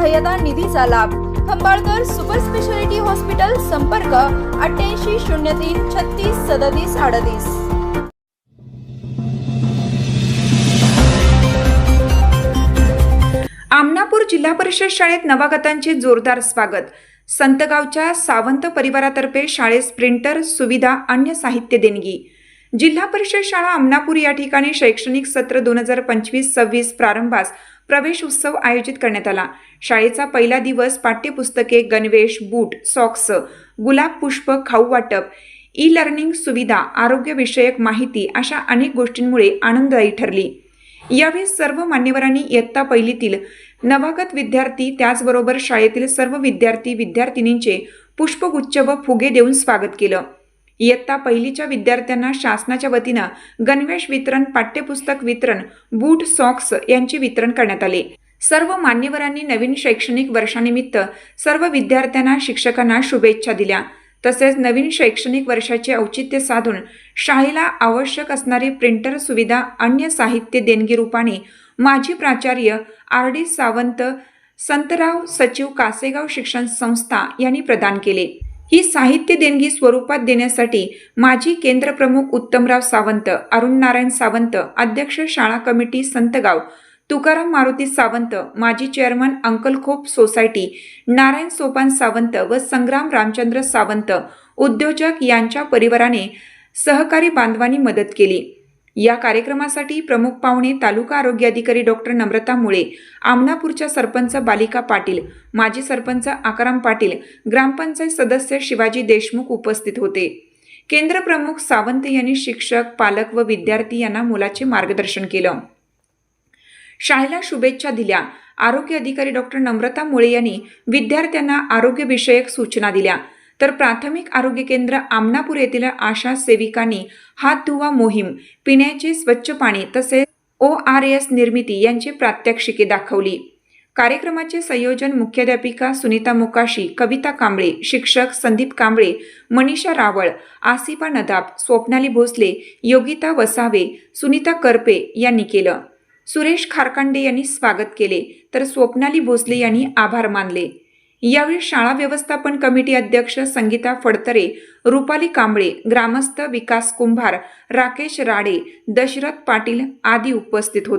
सहाय्यता निधीचा लाभ. खंबाळकर सुपर स्पेशालिटी हॉस्पिटल संपर्क अठ्ठ्याऐंशी शून्य तीन छत्तीस सदतीस अडतीस. आमनापूर जिल्हा परिषद शाळेत नवागतांचे जोरदार स्वागत. संतगावच्या सावंत परिवारातर्फे शाळेस प्रिंटर सुविधा अन्य साहित्य देणगी. जिल्हा परिषद शाळा अमनापूर या ठिकाणी शैक्षणिक सत्र दोन हजार पंचवीस सव्वीस प्रारंभास प्रवेश उत्सव आयोजित करण्यात आला. शाळेचा पहिला दिवस पाठ्यपुस्तके गणवेश बूट सॉक्स गुलाब पुष्प खाऊ वाटप ई लर्निंग सुविधा आरोग्यविषयक माहिती अशा अनेक गोष्टींमुळे आनंददायी ठरली. यावेळी सर्व मान्यवरांनी इयत्ता पहिलीतील नवागत विद्यार्थी त्याचबरोबर शाळेतील सर्व विद्यार्थी विद्यार्थिनींचे पुष्पगुच्छ व फुगे देऊन स्वागत केलं. इयत्ता पहिलीच्या विद्यार्थ्यांना शासनाच्या वतीनं गणवेश वितरण पाठ्यपुस्तक वितरण बूट सॉक्स यांचे वितरण करण्यात आले. सर्व मान्यवरांनी नवीन शैक्षणिक वर्षानिमित्त सर्व विद्यार्थ्यांना शिक्षकांना शुभेच्छा दिल्या. तसेच नवीन शैक्षणिक वर्षाचे औचित्य साधून शाळेला आवश्यक असणारी प्रिंटर सुविधा अन्य साहित्य देणगी रूपाने माजी प्राचार्य आर डी सावंत संतराव सचिव कासेगाव शिक्षण संस्था यांनी प्रदान केले. ही साहित्य देणगी स्वरूपात देण्यासाठी माजी केंद्रप्रमुख उत्तमराव सावंत अरुण नारायण सावंत अध्यक्ष शाळा कमिटी संतगाव तुकाराम मारुती सावंत माजी चेअरमन अंकलखोप सोसायटी नारायण सोपान सावंत व संग्राम रामचंद्र सावंत उद्योजक यांच्या परिवाराने सहकारी बांधवांनी मदत केली. या कार्यक्रमासाठी प्रमुख पाहुणे तालुका आरोग्य अधिकारी डॉक्टर नम्रता मुळे आमनापूरच्या सरपंच बालिका पाटील माजी सरपंच आकाराम पाटील ग्रामपंचायत सदस्य शिवाजी देशमुख उपस्थित होते. केंद्र प्रमुख सावंत यांनी शिक्षक पालक व विद्यार्थी यांना मुलाचे मार्गदर्शन केलं. शाळेला शुभेच्छा दिल्या. आरोग्य अधिकारी डॉक्टर नम्रता मुळे यांनी विद्यार्थ्यांना आरोग्यविषयक सूचना दिल्या. तर प्राथमिक आरोग्य केंद्र आमनापूर येथील आशा सेविकांनी हात धुवा मोहीम पिण्याचे स्वच्छ पाणी तसेच ओ आर एस निर्मिती यांची प्रात्यक्षिके दाखवली. कार्यक्रमाचे संयोजन मुख्याध्यापिका सुनीता मुकाशी कविता कांबळे शिक्षक संदीप कांबळे मनीषा रावळ आसिफा नदाब स्वप्नाली भोसले योगिता वसावे सुनीता करपे यांनी केलं. सुरेश खारकांडे यांनी स्वागत केले. तर स्वप्नाली भोसले यांनी आभार मानले. यावेळी शाळा व्यवस्थापन कमिटी अध्यक्ष संगीता फडतरे रुपाली कांबळे ग्रामस्थ विकास कुंभार राकेश राडे दशरथ पाटील आदी उपस्थित होते.